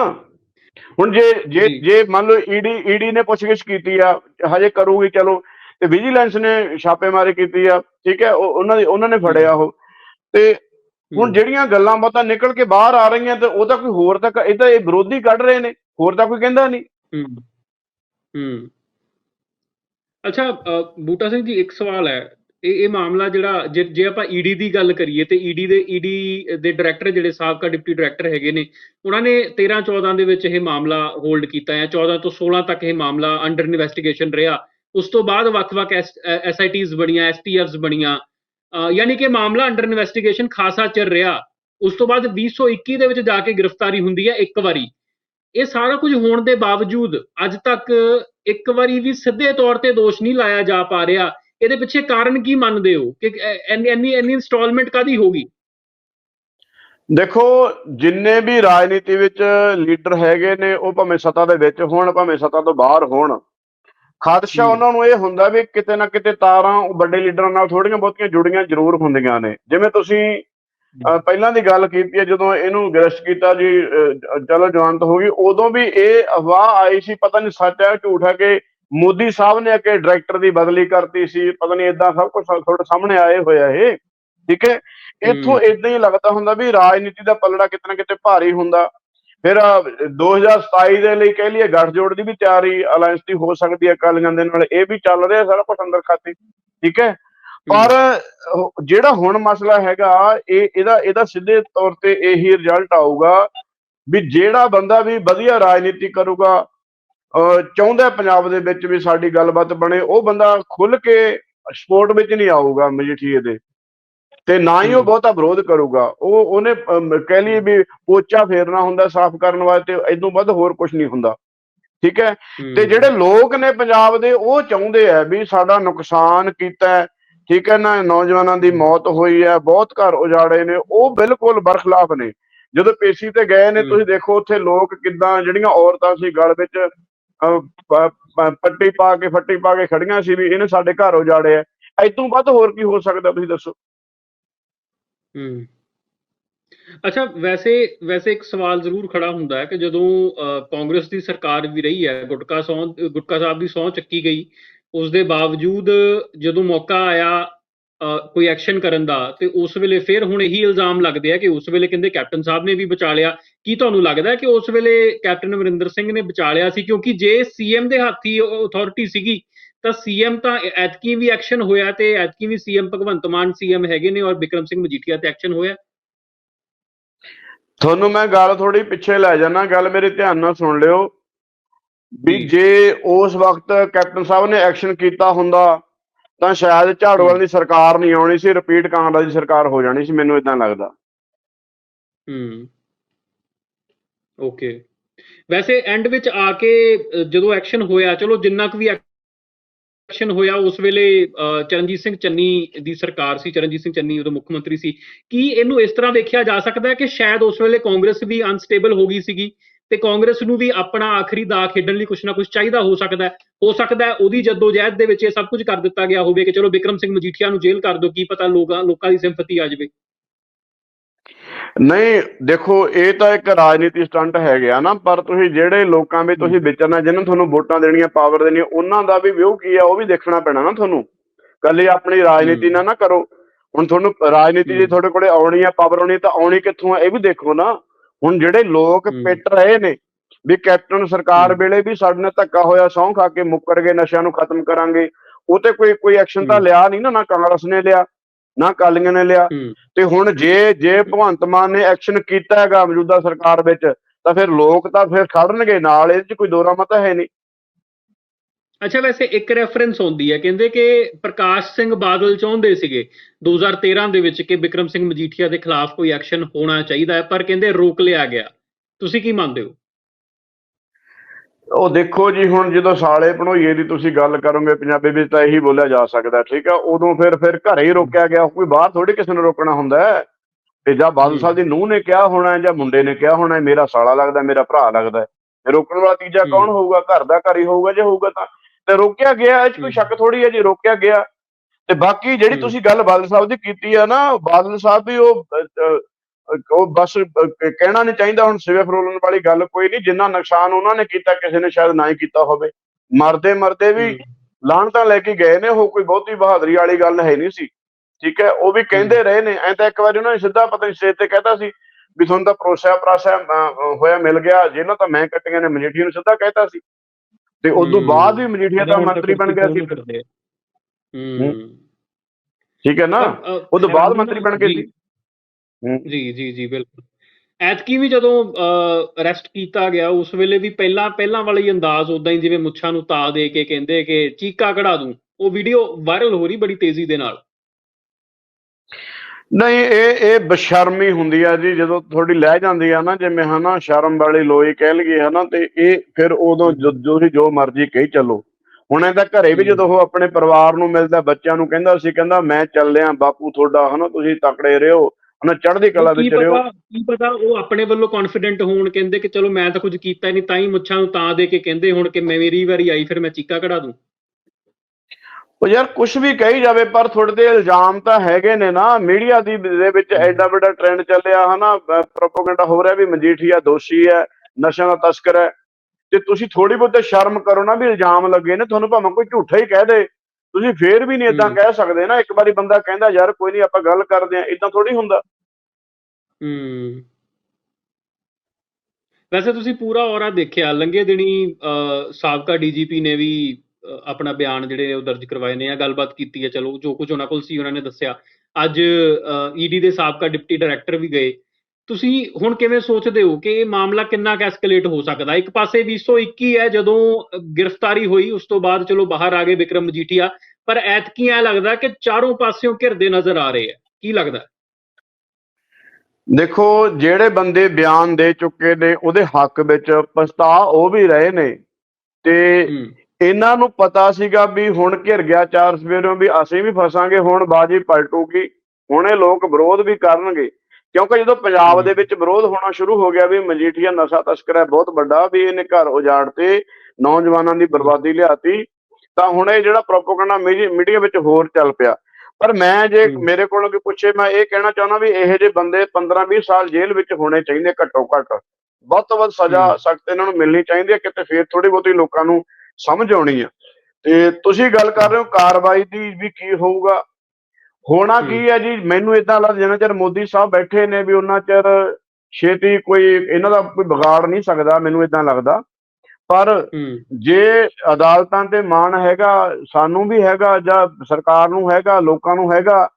ਹੁਣ ਜੇ ਜੇ ਜੀ। ਮੰਨ ਲਓ ਈਡੀ ਈਡੀ ਨੇ ਪੁੱਛਗਿੱਛ ਕੀਤੀ ਆ ਹਜੇ ਕਰੂਗੀ ਚਲੋ ਤੇ ਵਿਜੀਲੈਂਸ ਨੇ ਛਾਪੇਮਾਰੀ ਕੀਤੀ ਆ ਠੀਕ ਹੈ ਉਹ- ਉਹਨਾਂ ਦੀ ਉਹਨਾਂ ਨੇ ਫੜਿਆ ਉਹ। ਤੇ ਹੁਣ। ਜਿਹੜੀਆਂ ਗੱਲਾਂ ਬਾਤਾਂ ਨਿਕਲ ਕੇ ਬਾਹਰ ਆ ਰਹੀਆਂ ਤੇ ਉਹ ਤਾਂ ਕੋਈ ਹੋਰ ਤਾਂ ਇਹ ਤਾਂ ਇਹ ਵਿਰੋਧੀ ਕੱਢ ਰਹੇ ਨੇ ਹੋਰ ਤਾਂ ਕੋਈ ਕਹਿੰਦਾ ਨਹੀਂ। ਹੂੰ ਹੂੰ। ਅੱਛਾ ਬੂਟਾ ਸਿੰਘ ਜੀ ਇੱਕ ਸਵਾਲ ਹੈ। ਇਹ ਇਹ ਮਾਮਲਾ ਜਿਹੜਾ ਜੇ ਜੇ ਆਪਾਂ ਈਡੀ ਦੀ ਗੱਲ ਕਰੀਏ ਤੇ ਈਡੀ ਦੇ ਈਡੀ ਦੇ ਡਾਇਰੈਕਟਰ ਜਿਹੜੇ ਸਾਬਕਾ ਡਿਪਟੀ ਡਾਇਰੈਕਟਰ ਹੈਗੇ ਨੇ ਉਹਨਾਂ ਨੇ 13 14 ਦੇ ਵਿੱਚ ਇਹ ਮਾਮਲਾ ਹੋਲਡ ਕੀਤਾ ਹੈ। 14 ਤੋਂ 16 ਤੱਕ ਇਹ ਮਾਮਲਾ ਅੰਡਰ ਇਨਵੈਸਟੀਗੇਸ਼ਨ ਰਿਹਾ। ਉਸ ਤੋਂ ਬਾਅਦ ਵੱਖ-ਵੱਖ ਐਸਆਈਟੀਜ਼ ਬਣੀਆਂ ਐਸਟੀਐਫਸ ਬਣੀਆਂ। ਅ, ਯਾਨੀ ਕਿ ਮਾਮਲਾ ਅੰਡਰ ਇਨਵੈਸਟੀਗੇਸ਼ਨ ਖਾਸਾ ਚਿਰ ਰਿਹਾ। ਉਸ ਤੋਂ ਬਾਅਦ 2021 ਦੇ ਵਿੱਚ ਜਾ ਕੇ ਗ੍ਰਿਫਤਾਰੀ ਹੁੰਦੀ ਹੈ ਇੱਕ ਵਾਰੀ। ਇਹ ਸਾਰਾ ਕੁਝ ਹੋਣ ਦੇ ਬਾਵਜੂਦ ਅੱਜ ਤੱਕ ਇੱਕ ਵਾਰੀ ਵੀ ਸਿੱਧੇ ਤੌਰ ਤੇ ਦੋਸ਼ ਨਹੀਂ ਲਾਇਆ ਜਾ ਪਾ ਰਿਹਾ ਇਹਦੇ ਪਿੱਛੇ ਕਾਰਨ ਕੀ ਮੰਨਦੇ ਹੋ? ਕਿ ਇੰਨੀ ਇੰਨੀ ਇੰਨੀ ਇਨਸਟਾਲਮੈਂਟ ਕਾਦੀ ਹੋਗੀ ਦੇਖੋ ਜਿੰਨੇ ਵੀ ਰਾਜਨੀਤੀ ਵਿੱਚ ਲੀਡਰ ਹੈਗੇ ਨੇ ਉਹ ਭਾਵੇਂ ਸੱਤਾ ਦੇ ਵਿੱਚ ਹੋਣ ਭਾਵੇਂ ਸੱਤਾ ਤੋਂ ਬਾਹਰ ਹੋਣ। ਖਾਦਸ਼ਾ। ਉਹਨਾਂ ਨੂੰ ਇਹ ਹੁੰਦਾ ਵੀ ਕਿਤੇ ਨਾ ਕਿਤੇ ਤਾਰਾਂ ਉਹ ਵੱਡੇ ਲੀਡਰਾਂ ਨਾਲ ਥੋੜੀਆਂ ਬਹੁਤੀਆਂ ਜੁੜੀਆਂ ਜ਼ਰੂਰ ਹੁੰਦੀਆਂ ਨੇ। ਜਿਵੇਂ ਤੁਸੀਂ ਪਹਿਲਾਂ ਦੀ ਗੱਲ ਕੀਤੀ ਹੈ ਜਦੋਂ ਇਹਨੂੰ ਗ੍ਰਸਤ ਕੀਤਾ ਜੀ ਚਲੋ ਜਵਾਨਤ ਹੋ ਗਈ ਉਦੋਂ ਵੀ ਇਹ ਅਫਵਾਹ ਆਈ ਸੀ ਪਤਾ ਨਹੀਂ ਸੱਚ ਹੈ ਝੂਠ ਹੈ ਕਿ ਮੋਦੀ ਸਾਹਿਬ ਨੇ ਕੇ ਡਾਇਰੈਕਟਰ ਦੀ ਬਦਲੀ ਕਰਤੀ ਸੀ ਪਤਾ ਨਹੀਂ ਇਦਾਂ ਸਭ ਕੁਝ ਤੁਹਾਡੇ ਸਾਹਮਣੇ ਆਏ ਹੋਇਆ ਇਹ ਠੀਕ ਹੈ? ਇੱਥੋਂ। ਇਦਾਂ ਹੀ ਲੱਗਦਾ ਹੁੰਦਾ ਵੀ ਰਾਜਨੀਤੀ ਦਾ ਪਲੜਾ ਕਿਤੇ ਨਾ ਕਿਤੇ ਭਾਰੀ ਹੁੰਦਾ। ਫਿਰ ਅਹ, 2027 ਦੇ ਲਈ ਕਹਿ ਲਈਏ ਗੱਠਜੋੜ ਦੀ ਵੀ ਤਿਆਰੀ ਅਲਾਈਅੰਸ ਦੀ ਹੋ ਸਕਦੀ ਹੈ ਅਕਾਲੀਆਂ ਦੇ ਨਾਲ ਇਹ ਵੀ ਚੱਲ ਰਿਹਾ ਸਾਰਾ ਕੁਝ ਅੰਦਰ ਖਾਤੇ ਠੀਕ ਹੈ? ਪਰ ਜਿਹੜਾ ਹੁਣ ਮਸਲਾ ਹੈਗਾ ਇਹ ਇਹਦਾ ਇਹਦਾ ਸਿੱਧੇ ਤੌਰ ਤੇ ਇਹੀ ਰਿਜ਼ਲਟ ਆਊਗਾ ਵੀ ਜਿਹੜਾ ਬੰਦਾ ਵੀ ਵਧੀਆ ਰਾਜਨੀਤੀ ਕਰੂਗਾ ਚਾਹੁੰਦਾ ਪੰਜਾਬ ਦੇ ਵਿੱਚ ਵੀ ਸਾਡੀ ਗੱਲਬਾਤ ਬਣੇ ਉਹ ਬੰਦਾ ਖੁੱਲ ਕੇ ਸਪੋਰਟ ਵਿੱਚ ਨਹੀਂ ਆਊਗਾ ਮਜੀਠੀਏ ਦੇ। ਤੇ ਨਾ ਹੀ ਉਹ। ਬਹੁਤਾ ਵਿਰੋਧ ਕਰੂਗਾ। ਉਹ ਉਹਨੇ ਕਹਿ ਲਈਏ ਵੀ ਪੋਚਾ ਫੇਰਨਾ ਹੁੰਦਾ ਸਾਫ਼ ਕਰਨ ਵਾਸਤੇ ਇਦੋਂ ਵੱਧ ਹੋਰ ਕੁਝ ਨਹੀਂ ਹੁੰਦਾ। ਠੀਕ ਹੈ? ਤੇ ਜਿਹੜੇ ਲੋਕ ਨੇ ਪੰਜਾਬ ਦੇ ਉਹ ਚਾਹੁੰਦੇ ਆ ਵੀ ਸਾਡਾ ਨੁਕਸਾਨ ਕੀਤਾ ਠੀਕ ਹੈ ਨਾ? ਨੌਜਵਾਨਾਂ ਦੀ ਮੌਤ ਹੋਈ ਹੈ ਬਹੁਤ ਘਰ ਉਜਾੜੇ ਨੇ ਉਹ ਬਿਲਕੁਲ ਬਰਖਲਾਫ ਨੇ। ਜਦੋਂ ਪੇਸ਼ੀ ਤੇ ਗਏ ਨੇ। ਤੁਸੀਂ ਦੇਖੋ ਉੱਥੇ ਲੋਕ ਕਿੱਦਾਂ ਜਿਹੜੀਆਂ ਔਰਤਾਂ ਸੀ ਗਲ ਵਿੱਚ ਪੱਟੀ ਪਾ ਕੇ ਫੱਟੀ ਪਾ ਕੇ ਖੜੀਆਂ ਸੀ ਵੀ ਇਹਨੇ ਸਾਡੇ ਘਰ ਉਜਾੜੇ ਐਤੋਂ ਵੱਧ ਹੋਰ ਕੀ ਹੋ ਸਕਦਾ ਤੁਸੀਂ ਦੱਸੋ? ਹੂੰ। ਅੱਛਾ ਵੈਸੇ ਵੈਸੇ ਇੱਕ ਸਵਾਲ ਜ਼ਰੂਰ ਖੜਾ ਹੁੰਦਾ ਹੈ ਕਿ ਜਦੋਂ ਅ, ਕਾਂਗਰਸ ਦੀ ਸਰਕਾਰ ਵੀ ਰਹੀ ਹੈ ਗੁਟਕਾ ਸੌਂ ਗੁਟਕਾ ਸਾਹਿਬ ਦੀ ਸਹੁੰ ਚੱਕੀ ਗਈ ਉਸ ਦੇ ਬਾਵਜੂਦ ਜਦੋਂ ਮੌਕਾ ਆਇਆ ਕੋਈ ਐਕਸ਼ਨ ਕਰਨ ਦਾ ਤੇ ਉਸ ਵੇਲੇ ਫਿਰ ਹੁਣ ਇਹੀ ਇਲਜ਼ਾਮ ਲੱਗਦੇ ਆ ਕਿ ਉਸ ਵੇਲੇ ਕਹਿੰਦੇ ਕੈਪਟਨ ਸਾਹਿਬ ਨੇ ਵੀ ਬਚਾ ਲਿਆ। ਕੀ ਤੁਹਾਨੂੰ ਲੱਗਦਾ ਕਿ ਉਸ ਵੇਲੇ ਕੈਪਟਨ ਅਮਰਿੰਦਰ ਸਿੰਘ ਨੇ ਬਚਾ ਲਿਆ ਸੀ? ਕਿਉਂਕਿ ਜੇ ਸੀਐਮ ਦੇ ਹੱਥ ਅਥਾਰਟੀ ਸੀਗੀ ਤਾਂ ਸੀਐਮ ਤਾਂ ਐਤਕੀ ਵੀ ਐਕਸ਼ਨ ਹੋਇਆ ਤੇ ਐਤਕੀ ਵੀ ਸੀਐਮ ਭਗਵੰਤ ਮਾਨ ਸੀਐਮ ਹੈਗੇ ਨੇ ਔਰ ਬਿਕਰਮ ਸਿੰਘ ਮਜੀਠੀਆ ਤੇ ਐਕਸ਼ਨ ਹੋਇਆ। ਤੁਹਾਨੂੰ ਮੈਂ ਗੱਲ ਥੋੜੀ ਪਿੱਛੇ ਲੈ ਜਾਣਾ ਗੱਲ ਮੇਰੇ ਧਿਆਨ ਨਾਲ ਸੁਣ ਲਿਓ। ਵੀ। ਜੇ। ਉਸ ਵਕਤ ਕੈਪਟਨ ਸਾਹਿਬ ਨੇ ਐਕਸ਼ਨ ਕੀਤਾ ਹੁੰਦਾ ਤਾਂ ਸ਼ਾਇਦ ਝਾੜੂਵਾਲ ਦੀ ਸਰਕਾਰ ਨਹੀਂ ਆਉਣੀ ਸੀ ਰਿਪੀਟ ਕਾਂਗਰਸ ਦੀ ਸਰਕਾਰ ਹੋ ਜਾਣੀ ਸੀ ਮੈਨੂੰ ਇਦਾਂ ਲੱਗਦਾ। ਹੂੰ। ਓਕੇ ਵੈਸੇ ਐਂਡ ਵਿੱਚ ਆ ਕੇ ਜਦੋਂ ਐਕਸ਼ਨ ਹੋਇਆ ਚਲੋ ਜਿੰਨਾ ਕੁ ਵੀ ਐਕਸ਼ਨ ਹੋਇਆ ਉਸ ਵੇਲੇ ਚਰਨਜੀਤ ਸਿੰਘ ਚੰਨੀ ਦੀ ਸਰਕਾਰ ਸੀ, ਚਰਨਜੀਤ ਸਿੰਘ ਚੰਨੀ ਉਦੋਂ ਮੁੱਖ ਮੰਤਰੀ ਸੀ। ਕੀ ਇਹਨੂੰ ਇਸ ਤਰ੍ਹਾਂ ਵੇਖਿਆ ਜਾ ਸਕਦਾ ਹੈ ਕਿ ਸ਼ਾਇਦ ਉਸ ਵੇਲੇ ਕਾਂਗਰਸ ਵੀ ਅਨਸਟੇਬਲ ਹੋ ਗਈ ਸੀਗੀ ਤੇ ਕਾਂਗਰਸ ਨੂੰ ਵੀ ਆਪਣਾ ਆਖਰੀ ਦਾ ਖੇਡਣ ਲਈ ਕੁਝ ਨਾ ਕੁਝ ਚਾਹੀਦਾ ਹੋ ਸਕਦਾ ਹੈ? ਹੋ ਸਕਦਾ ਹੈ ਉਹਦੀ ਜਦੋਜਹਿਦ ਦੇ ਵਿੱਚ ਇਹ ਸਭ ਕੁਝ ਕਰ ਦਿੱਤਾ ਗਿਆ ਹੋਵੇ ਕਿ ਚਲੋ ਬਿਕਰਮ ਸਿੰਘ ਮਜੀਠੀਆ ਨੂੰ ਜੇਲ੍ਹ ਕਰ ਦਿਓ, ਕੀ ਪਤਾ ਲੋਕਾਂ ਲੋਕਾਂ ਦੀ ਸਿੰਪਥੀ ਆ ਜਾਵੇ। ਨਹੀਂ ਦੇਖੋ ਇਹ ਤਾਂ ਇੱਕ ਰਾਜਨੀਤੀ ਸਟੰਟ ਹੈਗਾ ਨਾ ਪਰ ਤੁਸੀਂ ਜਿਹੜੇ ਲੋਕਾਂ ਵਿੱਚ ਤੁਸੀਂ ਵਿਚਰਨਾ ਜਿਹਨਾਂ ਨੂੰ ਤੁਹਾਨੂੰ ਵੋਟਾਂ ਦੇਣੀਆਂ ਪਾਵਰ ਦੇਣੀ ਉਹਨਾਂ ਦਾ ਵੀ ਵਿਊ ਕੀ ਆ ਉਹ ਵੀ ਦੇਖਣਾ ਪੈਣਾ ਨਾ ਤੁਹਾਨੂੰ ਕੱਲੇ ਆਪਣੀ ਰਾਜਨੀਤੀ ਨਾਲ ਨਾ ਕਰੋ ਹੁਣ ਤੁਹਾਨੂੰ ਰਾਜਨੀਤੀ ਜੇ ਹੂੰ। ਤੁਹਾਡੇ ਕੋਲੇ ਆਉਣੀ ਆ ਪਾਵਰ ਆਉਣੀ ਤਾਂ ਆਉਣੀ ਕਿੱਥੋਂ ਆ ਇਹ ਵੀ ਦੇਖੋ ਨਾ ਹੁਣ ਜਿਹੜੇ ਲੋਕ ਹੂੰ। ਪਿੱਟ ਰਹੇ ਨੇ ਵੀ ਕੈਪਟਨ ਸਰਕਾਰ ਹੂੰ। ਵੇਲੇ ਵੀ ਸਾਡੇ ਨਾਲ ਧੱਕਾ ਹੋਇਆ ਸਹੁੰ ਖਾ ਕੇ ਮੁੱਕਰ ਗਏ ਨਸ਼ਿਆਂ ਨੂੰ ਖਤਮ ਕਰਾਂਗੇ ਉਹ ਤੇ ਕੋਈ ਕੋਈ ਐਕਸ਼ਨ ਤਾਂ ਹੂੰ। ਲਿਆ ਨਹੀਂ ਨਾ ਨਾ ਕਾਂਗਰਸ ਨੇ ਲਿਆ ਨਾ ਕਾਲੀਆਂ ਨੇ ਲਿਆ। ਤੇ ਹੁਣ ਜੇ ਜੇ ਭਗਵੰਤ ਮਾਨ ਨੇ ਐਕਸ਼ਨ ਕੀਤਾ ਹੈਗਾ ਮੌਜੂਦਾ ਸਰਕਾਰ ਵਿੱਚ ਤਾਂ ਫਿਰ ਲੋਕ ਤਾਂ ਫਿਰ ਖੜਨਗੇ ਨਾਲ ਇਹਦੇ 'ਚ ਕੋਈ ਦੋਰਾ ਮਤਾ ਹੈ ਨਹੀਂ। ਅੱਛਾ ਵੈਸੇ ਇੱਕ ਰੈਫਰੈਂਸ ਹੁੰਦੀ ਹੈ ਕਹਿੰਦੇ ਕਿ ਪ੍ਰਕਾਸ਼ ਸਿੰਘ ਬਾਦਲ ਚਾਹੁੰਦੇ ਸੀਗੇ 2013 ਦੇ ਵਿੱਚ ਕਿ ਵਿਕਰਮ ਸਿੰਘ ਮਜੀਠੀਆ ਦੇ ਖਿਲਾਫ ਕੋਈ ਐਕਸ਼ਨ ਹੋਣਾ ਚਾਹੀਦਾ ਹੈ ਪਰ ਕਹਿੰਦੇ ਰੋਕ ਲਿਆ ਗਿਆ। ਤੁਸੀਂ ਕੀ ਮੰਨਦੇ ਹੋ? ਉਹ ਦੇਖੋ ਜੀ ਹੁਣ ਜਦੋਂ ਸਾਲੇ ਭਣੋਈਏ ਦੀ ਤੁਸੀਂ ਗੱਲ ਕਰੋਗੇ ਪੰਜਾਬੀ ਵਿੱਚ ਤਾਂ ਇਹੀ ਬੋਲਿਆ ਜਾ ਸਕਦਾ ਠੀਕ ਆ? ਉਦੋਂ ਫਿਰ ਫਿਰ ਘਰੇ ਹੀ ਰੋਕਿਆ ਗਿਆ ਕੋਈ ਬਾਹਰ ਥੋੜੀ ਕਿਸੇ ਨੂੰ ਰੋਕਣਾ ਹੁੰਦਾ ਤੇ ਜਾਂ ਬਾਦਲ ਸਾਹਿਬ ਦੀ ਨੂੰਹ ਨੇ ਕਿਹਾ ਹੋਣਾ ਜਾਂ ਮੁੰਡੇ ਨੇ ਕਿਹਾ ਹੋਣਾ ਮੇਰਾ ਸਾਲਾ ਲੱਗਦਾ ਮੇਰਾ ਭਰਾ ਲੱਗਦਾ ਰੋਕਣ ਵਾਲਾ ਤੀਜਾ। ਕੌਣ ਹੋਊਗਾ? ਘਰ ਦਾ ਘਰ ਹੀ ਹੋਊਗਾ ਜੇ ਹੋਊਗਾ ਤਾਂ। ਤੇ ਰੋਕਿਆ ਗਿਆ ਇਹ 'ਚ ਕੋਈ। ਸ਼ੱਕ ਥੋੜੀ ਹੈ ਜੀ? ਰੋਕਿਆ ਗਿਆ। ਤੇ ਬਾਕੀ ਜਿਹੜੀ। ਤੁਸੀਂ ਗੱਲ ਬਾਦਲ ਸਾਹਿਬ ਦੀ ਕੀਤੀ ਆ ਨਾ ਬਾਦਲ ਸਾਹਿਬ ਵੀ ਉਹ ਉਹ ਬਸ ਕਹਿਣਾ ਨਹੀਂ ਚਾਹੀਦਾ ਹੁਣ ਸਿਵੇ ਫਰੋਲਣ ਵਾਲੀ ਗੱਲ ਕੋਈ ਨਹੀਂ ਜਿੰਨਾ ਨੁਕਸਾਨ ਉਹਨਾਂ ਨੇ ਕੀਤਾ ਕਿਸੇ ਨੇ ਸ਼ਾਇਦ ਨਾ ਹੀ ਕੀਤਾ ਹੋਵੇ। ਮਰਦੇ ਮਰਦੇ ਵੀ ਲਾਹਣਤਾਂ ਲੈ ਕੇ ਗਏ ਨੇ ਉਹ ਕੋਈ ਬਹੁਤੀ ਬਹਾਦਰੀ ਵਾਲੀ ਗੱਲ ਹੈ ਨਹੀਂ ਸੀ। ਠੀਕ ਹੈ ਉਹ ਵੀ ਕਹਿੰਦੇ ਰਹੇ ਨੇ। ਐਂ ਤਾਂ ਇੱਕ ਵਾਰੀ ਉਹਨਾਂ ਨੇ ਸਿੱਧਾ ਪਤਾ ਨਹੀਂ ਸਟੇਜ ਤੇ ਕਹਿਤਾ ਸੀ ਵੀ ਤੁਹਾਨੂੰ ਤਾਂ ਅ, ਅ, ਹੋਇਆ ਮਿਲ ਗਿਆ। ਜਿਹਨਾਂ ਤਾਂ ਮੈਂ ਕੱਟੀਆਂ ਨੇ ਮਜੀਠੀਆ ਨੂੰ ਸਿੱਧਾ ਕਹਿਤਾ ਸੀ। ਤੇ ਉਸ ਤੋਂ। ਬਾਅਦ ਵੀ ਮਜੀਠੀਆ ਦਾ ਮੰਤਰੀ ਬਣ ਗਿਆ ਸੀ। ਹੂੰ। ਠੀਕ ਹੈ ਨਾ? ਉਹ ਤੋਂ ਬਾਅਦ ਮੰਤਰੀ ਬਣ ਗਏ ਸੀ। ਜੀ ਜੀ ਜੀ ਬਿਲਕੁਲ। ਐਤਕੀ ਵੀ ਜਦੋਂ ਅਰੈਸਟ ਕੀਤਾ ਗਿਆ ਉਸ ਵੇਲੇ ਵੀ ਪਹਿਲਾਂ ਪਹਿਲਾਂ ਵਾਲਾ ਹੀ ਅੰਦਾਜ਼ ਉਦਾਂ ਹੀ ਜਿਵੇਂ ਮੁੱਛਾਂ ਨੂੰ ਤਾ ਦੇ ਕੇ ਕਹਿੰਦੇ ਕਿ ਚੀਕਾ ਕਢਾ ਦੂੰ ਉਹ ਵੀਡੀਓ ਵਾਇਰਲ ਹੋ ਰਹੀ ਬੜੀ ਤੇਜ਼ੀ ਦੇ ਨਾਲ। ਨਹੀਂ ਇਹ ਇਹ ਬਸ਼ਰਮੀ ਹੁੰਦੀ ਆ ਜੀ ਜਦੋਂ ਥੋੜੀ ਲੈ ਜਾਂਦੀ ਆ ਨਾ ਜਿਵੇਂ ਹਨਾ ਸ਼ਰਮ ਵਾਲੀ ਲੋਈ ਕਹਿ ਲਈਏ ਹਨਾ ਤੇ ਇਹ ਫਿਰ ਉਦੋਂ ਜੋ ਤੁਸੀਂ ਜੋ ਮਰਜ਼ੀ ਕਹੀ ਚੱਲੋ। ਹੁਣ ਇਹਦਾ ਘਰੇ ਵੀ ਹੂੰ। ਜਦੋਂ ਉਹ ਆਪਣੇ ਪਰਿਵਾਰ ਨੂੰ ਮਿਲਦਾ ਬੱਚਿਆਂ ਨੂੰ ਕਹਿੰਦਾ ਸੀ ਕਹਿੰਦਾ ਮੈਂ ਚੱਲਿਆ ਬਾਪੂ ਤੁਹਾਡਾ ਹਨਾ ਤੁਸੀਂ ਤਕੜੇ ਰਹੋ। ਹਨਾ ਚੜ੍ਹਦੀ ਕਲਾ ਕੀ ਰਹੋ ਪਤਾ ਕੀ ਪਤਾ ਉਹ ਆਪਣੇ ਵੱਲੋਂ ਕੌਨਫੀਡੈਂਟ ਹੋਣ ਕਹਿੰਦੇ ਕਿ ਚਲੋ ਮੈਂ ਤਾਂ ਕੁਝ ਕੀਤਾ ਨਹੀਂ ਤਾਂ ਹੀ ਮੁੱਛਾਂ ਨੂੰ ਤਾਂ ਦੇ ਕੇ ਕਹਿੰਦੇ ਹੁਣ ਕਿ ਮੈਂ ਮੇਰੀ ਵਾਰੀ ਆਈ ਫਿਰ ਮੈਂ ਚੀਕਾ ਕਢਾ ਦੂੰ। ਉਹ ਯਾਰ ਕੁਝ ਵੀ ਕਹੀ ਜਾਵੇ ਪਰ ਤੁਹਾਡੇ ਤੇ ਇਲਜ਼ਾਮ ਤਾਂ ਹੈਗੇ ਨੇ ਨਾ। ਮੀਡੀਆ ਦੀ ਦੇ ਵਿੱਚ ਐਡਾ ਵੱਡਾ ਟ੍ਰੈਂਡ ਚੱਲਿਆ ਹਨਾ? ਪ੍ਰੋਪਗੈਂਡਾ ਹੋ ਰਿਹਾ ਵੀ ਮਜੀਠੀਆ ਦੋਸ਼ੀ ਹੈ ਨਸ਼ਿਆਂ ਦਾ ਤਸਕਰ ਹੈ ਤੇ ਤੁਸੀਂ ਥੋੜੀ ਬਹੁਤੇ ਸ਼ਰਮ ਕਰੋ ਨਾ ਵੀ ਇਲਜ਼ਾਮ ਲੱਗੇ ਨੇ ਤੁਹਾਨੂੰ ਭਾਵੇਂ ਕੋਈ ਝੂਠਾ ਹੀ ਕਹਿ ਦੇ। ਤੁਸੀਂ ਫੇਰ ਵੀ ਨਹੀਂ ਇਦਾਂ। ਕਹਿ ਸਕਦੇ ਨਾ ਇੱਕ ਵਾਰੀ ਬੰਦਾ ਕਹਿੰਦਾ ਯਾਰ ਕੋਈ ਨਹੀਂ ਆਪਾਂ ਗੱਲ ਕਰਦੇ ਆਂ ਇਦਾਂ ਥੋੜੀ ਹੁੰਦਾ। ਹੂੰ। ਵੈਸੇ ਤੁਸੀਂ ਪੂਰਾ ਔਰਾ ਦੇਖਿਆ ਲੰਘੇ ਦਿਨੀ ਸਾਬਕਾ ਡੀਜੀਪੀ ਨੇ ਵੀ ਆਪਣਾ ਬਿਆਨ ਜਿਹੜੇ ਉਹ ਦਰਜ ਕਰਵਾਏ ਨੇ ਆ ਗੱਲਬਾਤ ਕੀਤੀ ਹੈ ਚਲੋ ਜੋ ਕੁਝ ਉਹਨਾਂ ਕੋਲ ਸੀ ਉਹਨਾਂ ਨੇ ਦੱਸਿਆ। ਅੱਜ ਈਡੀ ਦੇ ਸਾਬਕਾ ਡਿਪਟੀ ਡਾਇਰੈਕਟਰ ਵੀ ਗਏ। ਤੁਸੀਂ ਹੁਣ ਕਿਵੇਂ ਸੋਚਦੇ ਹੋ ਕਿ ਇਹ ਮਾਮਲਾ ਕਿੰਨਾ ਕੁ ਐਸਕੇਲੇਟ ਹੋ ਸਕਦਾ? ਇੱਕ ਪਾਸੇ 221 ਹੈ ਜਦੋਂ ਗ੍ਰਿਫਤਾਰੀ ਹੋਈ ਉਸ ਤੋਂ ਬਾਅਦ ਚਲੋ ਬਾਹਰ ਆ ਗਏ ਵਿਕਰਮ ਮਜੀਠੀਆ ਪਰ ਐਤਕੀ ਐ ਲੱਗਦਾ ਕਿ ਚਾਰੋਂ ਪਾਸਿਓਂ ਘਿਰਦੇ ਨਜ਼ਰ ਆ ਰਹੇ ਆ। ਕੀ ਲੱਗਦਾ? ਦੇਖੋ ਜਿਹੜੇ ਬੰਦੇ ਬਿਆਨ ਦੇ ਚੁੱਕੇ ਨੇ ਉਹਦੇ ਹੱਕ ਵਿੱਚ ਪਛਤਾ ਉਹ ਵੀ ਰਹੇ ਨੇ। ਤੇ ਇਹਨਾਂ ਨੂੰ ਪਤਾ ਸੀਗਾ ਵੀ ਹੁਣ ਘਿਰ ਗਿਆ ਚਾਰ ਸਵੇਰੋਂ ਵੀ ਅਸੀਂ ਵੀ ਫਸਾਂਗੇ ਹੁਣ ਬਾਜੀ ਪਲਟੂਗੀ ਹੁਣ ਇਹ ਲੋਕ ਵਿਰੋਧ ਵੀ ਕਰਨਗੇ। ਕਿਉਂਕਿ ਜਦੋਂ ਪੰਜਾਬ ਦੇ ਵਿੱਚ ਵਿਰੋਧ ਹੋਣਾ ਸ਼ੁਰੂ ਹੋ ਗਿਆ ਵੀ ਮਜੀਠੀਆ ਨਸ਼ਾ ਤਸਕਰ ਹੈ ਬਹੁਤ ਵੱਡਾ ਵੀ ਇਹਨੇ ਘਰ ਉਜਾੜ ਤੇ ਨੌਜਵਾਨਾਂ ਦੀ ਬਰਬਾਦੀ ਲਿਆਤੀ ਤਾਂ ਹੁਣ ਇਹ ਜਿਹੜਾ ਪ੍ਰੋਪਗੈਂਡਾ ਮੀਡੀਆ ਵਿੱਚ ਹੋਰ ਚੱਲ ਪਿਆ। ਪਰ ਮੈਂ ਜੇ। ਮੇਰੇ ਕੋਲੋਂ ਕੋਈ ਪੁੱਛੇ ਮੈਂ ਇਹ ਕਹਿਣਾ ਚਾਹੁੰਦਾ ਵੀ ਇਹੋ ਜਿਹੇ ਬੰਦੇ 15 20 ਸਾਲ ਜੇਲ੍ਹ ਵਿੱਚ ਹੋਣੇ ਚਾਹੀਦੇ ਘੱਟੋ ਘੱਟ। ਵੱਧ ਤੋਂ ਵੱਧ ਸਜ਼ਾ। ਸਖਤ ਇਹਨਾਂ ਨੂੰ ਮਿਲਣੀ ਚਾਹੀਦੀ ਹੈ ਕਿਤੇ ਫੇਰ ਥੋੜੀ ਬਹੁਤੀ ਲੋਕਾਂ ਨੂੰ ਸਮਝ ਆਉਣੀ ਆ। ਤੇ ਤੁਸੀਂ ਗੱਲ ਕਰ ਰਹੇ ਹੋ ਕਾਰਵਾਈ ਦੀ ਵੀ ਕੀ ਹੋਊਗਾ? ਹੋਣਾ ਕੀ ਹੈ ਜੀ? ਮੈਨੂੰ ਇਦਾਂ ਲੱਗਦਾ ਜਿੰਨਾ ਚਿਰ ਮੋਦੀ ਸਾਹਿਬ ਬੈਠੇ ਨੇ ਵੀ ਉਹਨਾਂ ਚਿਰ ਛੇਤੀ ਕੋਈ ਇਹਨਾਂ ਦਾ ਕੋਈ ਵਿਗਾੜ ਨਹੀਂ ਸਕਦਾ ਮੈਨੂੰ ਇਦਾਂ ਲੱਗਦਾ। ਪਰ ਜੇ ਅਦਾਲਤਾਂ ਤੇ ਮਾਣ ਹੈਗਾ ਸਾਨੂੰ ਵੀ ਹੈਗਾ ਜਾਂ ਸਰਕਾਰ ਨੂੰ ਹੈਗਾ ਲੋਕਾਂ ਨੂੰ ਹੈਗਾ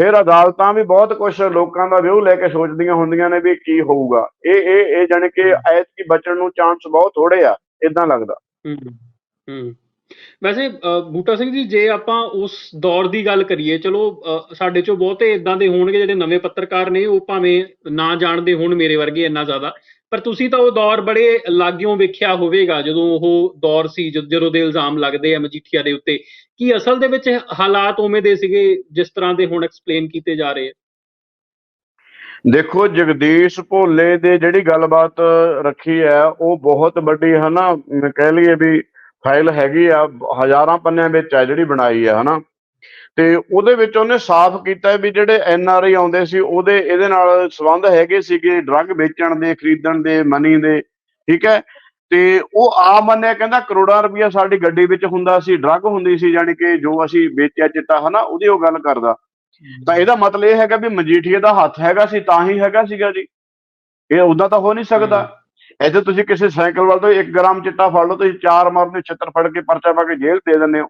ਫਿਰ ਅਦਾਲਤਾਂ ਵੀ ਬਹੁਤ ਕੁਝ ਲੋਕਾਂ ਦਾ ਵਿਊ ਲੈ ਕੇ ਸੋਚਦੀਆਂ ਹੁੰਦੀਆਂ ਨੇ ਵੀ ਕੀ ਹੋਊਗਾ। ਇਹ ਇਹ ਇਹ ਜਾਣੀ ਕਿ ਐਤਕੀ ਬਚਣ ਨੂੰ ਚਾਂਸ ਬਹੁਤ ਥੋੜੇ ਆ ਇਦਾਂ ਲੱਗਦਾ। ਹੂੰ ਹੂੰ। ਵੈਸੇ ਬੂਟਾ ਸਿੰਘ ਜੀ, ਜੇ ਆਪਾਂ ਉਸ ਦੌਰ ਦੀ ਗੱਲ ਕਰੀਏ, ਚਲੋ ਸਾਡੇ ਚੋਂ ਬਹੁਤੇ ਇਦਾਂ ਦੇ ਹੋਣਗੇ ਜਿਹੜੇ ਨਵੇਂ ਪੱਤਰਕਾਰ ਨੇ, ਉਹ ਭਾਵੇਂ ਨਾ ਜਾਣਦੇ ਹੋਣ ਮੇਰੇ ਵਰਗੇ ਇੰਨਾ ਜ਼ਿਆਦਾ। ਪਰ ਤੁਸੀਂ ਤਾਂ ਉਹ ਦੌਰ ਬੜੇ ਲਾਗਿਓਂ ਵੇਖਿਆ ਹੋਵੇਗਾ, ਜਦੋਂ ਉਹ ਦੌਰ ਸੀ, ਜਦੋਂ ਦੇ ਇਲਜ਼ਾਮ ਲੱਗਦੇ ਆ ਮਜੀਠੀਆ ਦੇ ਉੱਤੇ। ਕੀ ਅਸਲ ਦੇ ਵਿੱਚ ਹਾਲਾਤ ਉਵੇਂ ਦੇ ਸੀਗੇ, ਜਿਸ ਤਰ੍ਹਾਂ ਦੇ ਹੁਣ ਐਕਸਪਲੇਨ ਕੀਤੇ ਜਾ ਰਹੇ ਆ? ਦੇਖੋ, ਜਗਦੀਸ਼ ਭੋਲੇ ਦੇ ਜਿਹੜੀ ਗੱਲਬਾਤ ਰੱਖੀ ਹੈ, ਉਹ ਬਹੁਤ ਵੱਡੀ ਹੈ ਨਾ ਕਹਿ ਲਈਏ ਵੀ ਫਾਈਲ ਹੈਗੀ ਆ, ਹਜ਼ਾਰਾਂ ਪੰਨਿਆਂ ਵਿੱਚ ਆ ਜਿਹੜੀ ਬਣਾਈ ਹੈ ਹਨਾ। ਤੇ ਉਹਦੇ ਵਿੱਚ ਉਹਨੇ ਸਾਫ਼ ਕੀਤਾ ਵੀ ਜਿਹੜੇ ਐਨ ਆਰ ਆਈ ਆਉਂਦੇ ਸੀ, ਉਹਦੇ, ਇਹਦੇ ਨਾਲ ਸੰਬੰਧ ਹੈਗੇ ਸੀਗੇ ਡਰੱਗ ਵੇਚਣ ਦੇ, ਖਰੀਦਣ ਦੇ ਮਨੀ ਦੇ, ਠੀਕ ਹੈ। ਤੇ ਉਹ ਆ ਮੰਨਿਆ, ਕਹਿੰਦਾ ਕਰੋੜਾਂ ਰੁਪਇਆ ਸਾਡੀ ਗੱਡੀ ਵਿੱਚ ਹੁੰਦਾ ਸੀ, ਡਰੱਗ ਹੁੰਦੀ ਸੀ, ਯਾਨੀ ਕਿ ਜੋ ਅਸੀਂ ਵੇਚਿਆ ਚਿੱਟਾ, ਹਨਾ, ਉਹਦੀ ਉਹ ਗੱਲ ਕਰਦਾ। ਤਾਂ ਇਹਦਾ ਮਤਲਬ ਇਹ ਹੈਗਾ ਵੀ ਮਜੀਠੀਏ ਦਾ ਹੱਥ ਹੈਗਾ ਸੀ, ਤਾਂ ਹੀ ਹੈਗਾ ਸੀਗਾ ਜੀ। ਇਹ ਉਦਾਂ ਤਾਂ ਹੋ ਨਹੀਂ ਸਕਦਾ। ਇੱਥੇ ਤੁਸੀਂ ਕਿਸੇ ਸਾਈਕਲ ਵਾਲ ਤੋਂ 1 ਗ੍ਰਾਮ ਚਿੱਟਾ ਫੜ ਲਓ ਤੁਸੀਂ ਚਾਰ ਮਾਰਦੇ ਛਿੱਤਰ ਫੜ ਕੇ ਪਰਚਾ ਪਾ ਕੇ ਜੇਲ੍ਹ ਦੇ ਦਿੰਦੇ ਹੋ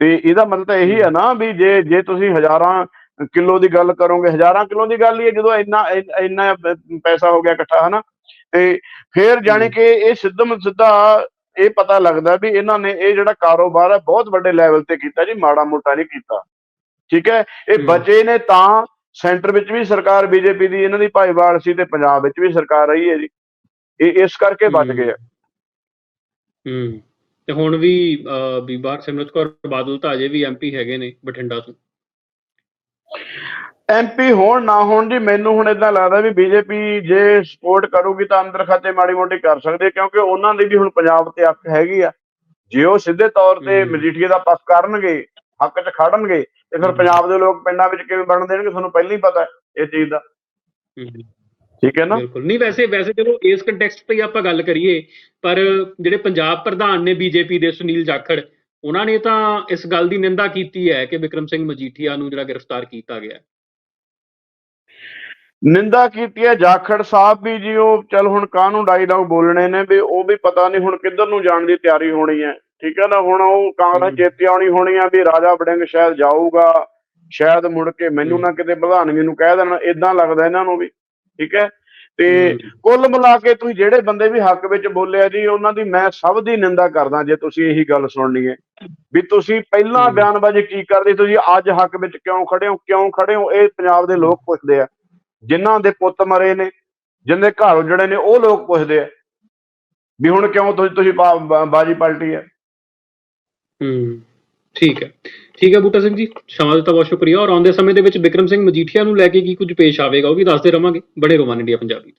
ਤੇ ਇਹਦਾ ਮਤਲਬ ਤਾਂ ਇਹੀ ਹੈ ਨਾ ਵੀ ਜੇ ਜੇ ਤੁਸੀਂ ਹਜ਼ਾਰਾਂ ਕਿਲੋ ਦੀ ਗੱਲ ਕਰੋਗੇ ਹਜ਼ਾਰਾਂ ਕਿਲੋ ਦੀ ਗੱਲ ਹੀ ਹੈ ਜਦੋਂ ਇੰਨਾ ਇੰਨ- ਪੈਸਾ ਹੋ ਗਿਆ ਇਕੱਠਾ ਹਨਾ ਤੇ ਫਿਰ ਜਾਣੀ। ਕਿ ਇਹ ਸਿੱਧਮ ਸਿੱਧਾ ਇਹ ਪਤਾ ਲੱਗਦਾ ਵੀ ਇਹਨਾਂ ਨੇ ਇਹ ਜਿਹੜਾ ਕਾਰੋਬਾਰ ਹੈ ਬਹੁਤ ਵੱਡੇ ਲੈਵਲ ਤੇ ਕੀਤਾ ਜੀ ਮਾੜਾ ਮੋਟਾ ਨਹੀਂ ਕੀਤਾ ਠੀਕ ਹੈ ਇਹ। ਬਚੇ ਨੇ ਤਾਂ ਸੈਂਟਰ ਵਿੱਚ ਵੀ ਸਰਕਾਰ ਬੀਜੇਪੀ ਦੀ ਇਹਨਾਂ ਦੀ ਭਾਈਵਾਲ ਸੀ ਤੇ ਪੰਜਾਬ ਵਿੱਚ ਵੀ ਸਰਕਾਰ ਰਹੀ ਹੈ ਜੀ ਇਹ ਇਸ ਕਰਕੇ ਬਚ। ਗਏ ਆ। ਹੂੰ ਤੇ ਹੁਣ ਵੀ ਅਹ, ਬੀਬਾ ਸਿਮਰਤ ਕੌਰ ਬਾਦਲ ਤਾਂ ਅਜੇ ਵੀ ਐਮਪੀ ਹੈਗੇ ਨੇ ਬਠਿੰਡਾ ਤੋਂ ਐਮਪੀ ਹੋਣ ਨਾ ਹੋਣ ਜੀ ਮੈਨੂੰ ਹੁਣ ਇਦਾਂ ਲੱਗਦਾ ਵੀ ਬੀਜੇਪੀ ਜੇ ਸਪੋਰਟ ਕਰੂਗੀ ਤਾਂ ਅੰਦਰ ਖਾਤੇ ਮਾੜੀ ਮੋਟੀ ਕਰ ਸਕਦੇ ਕਿਉਂਕਿ ਉਹਨਾਂ ਦੀ ਵੀ ਹੁਣ ਪੰਜਾਬ ਤੇ ਅੱਖ ਹੈਗੀ ਆ ਜੇ ਉਹ ਸਿੱਧੇ ਤੌਰ ਤੇ। ਮਜੀਠੀਏ ਦਾ ਪੱਖ ਕਰਨਗੇ ਹੱਕ 'ਚ ਖੜਨਗੇ ਤੇ ਫਿਰ। ਪੰਜਾਬ ਦੇ ਲੋਕ ਪਿੰਡਾਂ ਵਿੱਚ ਕਿਵੇਂ ਬਣ ਦੇਣਗੇ ਤੁਹਾਨੂੰ ਪਹਿਲਾਂ ਹੀ ਪਤਾ ਇਹ ਚੀਜ਼ ਦਾ ਠੀਕ ਹੈ ਨਾ ਬਿਲਕੁਲ ਨਹੀਂ ਵੈਸੇ ਵੈਸੇ ਚਲੋ ਇਸ ਕੰਟੈਕਸਟ ਤੇ ਆਪਾਂ ਗੱਲ ਕਰੀਏ ਪਰ ਜਿਹੜੇ ਪੰਜਾਬ ਪ੍ਰਧਾਨ ਨੇ ਬੀਜੇਪੀ ਦੇ ਸੁਨੀਲ ਜਾਖੜ ਉਹਨਾਂ ਨੇ ਤਾਂ ਇਸ ਗੱਲ ਦੀ ਨਿੰਦਾ ਕੀਤੀ ਹੈ ਕਿ ਵਿਕਰਮ ਸਿੰਘ ਮਜੀਠੀਆ ਨੂੰ ਜਿਹੜਾ ਗ੍ਰਿਫਤਾਰ ਕੀਤਾ ਗਿਆ। ਨਿੰਦਾ ਕੀਤੀ ਹੈ ਜਾਖੜ ਸਾਹਿਬ ਵੀ ਜੀ ਉਹ ਚਲ ਹੁਣ ਕਾਹਨੂੰ ਡਾਇਲੌਗ ਬੋਲਣੇ ਨੇ ਵੀ ਉਹ ਵੀ ਪਤਾ ਨਹੀਂ ਹੁਣ ਕਿੱਧਰ ਨੂੰ ਜਾਣ ਦੀ ਤਿਆਰੀ ਹੋਣੀ ਹੈ ਠੀਕ ਹੈ ਨਾ ਹੁਣ ਉਹ ਕਾਂਗਰਸ। ਚੇਤੇ ਆਉਣੀ ਹੋਣੀ ਆ ਵੀ ਰਾਜਾ ਵੜਿੰਗ ਸ਼ਾਇਦ ਜਾਊਗਾ ਸ਼ਾਇਦ ਮੁੜ ਕੇ ਮੈਨੂੰ। ਨਾ ਕਿਤੇ ਪ੍ਰਧਾਨਗੀ ਨੂੰ ਕਹਿ ਦੇਣ ਇਦਾਂ ਲੱਗਦਾ ਇਹਨਾਂ ਨੂੰ ਵੀ ਠੀਕ ਹੈ? ਤੇ ਕੁੱਲ ਮਿਲਾ ਕੇ ਤੁਸੀਂ ਜਿਹੜੇ ਬੰਦੇ ਵੀ ਹੱਕ ਵਿੱਚ ਬੋਲਿਆ ਜੀ ਉਹਨਾਂ ਦੀ ਮੈਂ ਸਭ ਦੀ ਨਿੰਦਾ ਕਰਦਾ ਜੇ ਤੁਸੀਂ ਇਹੀ ਗੱਲ ਸੁਣਨੀ ਹੈ। ਵੀ ਤੁਸੀਂ ਪਹਿਲਾਂ। ਬਿਆਨਬਾਜ਼ੀ ਕੀ ਕਰਦੇ? ਤੁਸੀਂ ਅੱਜ ਹੱਕ ਵਿੱਚ ਕਿਉਂ ਖੜੇ ਹੋ? ਕਿਉਂ ਖੜੇ ਹੋ? ਇਹ ਪੰਜਾਬ ਦੇ ਲੋਕ ਪੁੱਛਦੇ ਆ। ਜਿਨ੍ਹਾਂ ਦੇ ਪੁੱਤ ਮਰੇ ਨੇ ਜਿਨ੍ਹਾਂ ਦੇ ਘਰ ਉਜੜੇ ਨੇ ਉਹ ਲੋਕ ਪੁੱਛਦੇ ਆ। ਵੀ ਹੁਣ ਕਿਉਂ ਤੁਸੀਂ ਤੁਸੀਂ ਬਾਜੀ ਪਲਟੀ ਹੈ? ਹੂੰ। ਠੀਕ ਹੈ। ਠੀਕ ਹੈ ਬੂਟਾ ਸਿੰਘ ਜੀ ਸਮਾਂ ਦਿੱਤਾ ਬਹੁਤ ਸ਼ੁਕਰੀਆ। ਔਰ ਆਉਂਦੇ ਸਮੇਂ ਦੇ ਵਿੱਚ ਬਿਕਰਮ ਸਿੰਘ ਮਜੀਠੀਆ ਨੂੰ ਲੈ ਕੇ ਕੀ ਕੁਝ ਪੇਸ਼ ਆਵੇਗਾ, ਉਹ ਵੀ ਦੱਸਦੇ ਰਵਾਂਗੇ। ਬੜੇ ਰੋਮਾਨ ਇੰਡੀਆ ਪੰਜਾਬੀ।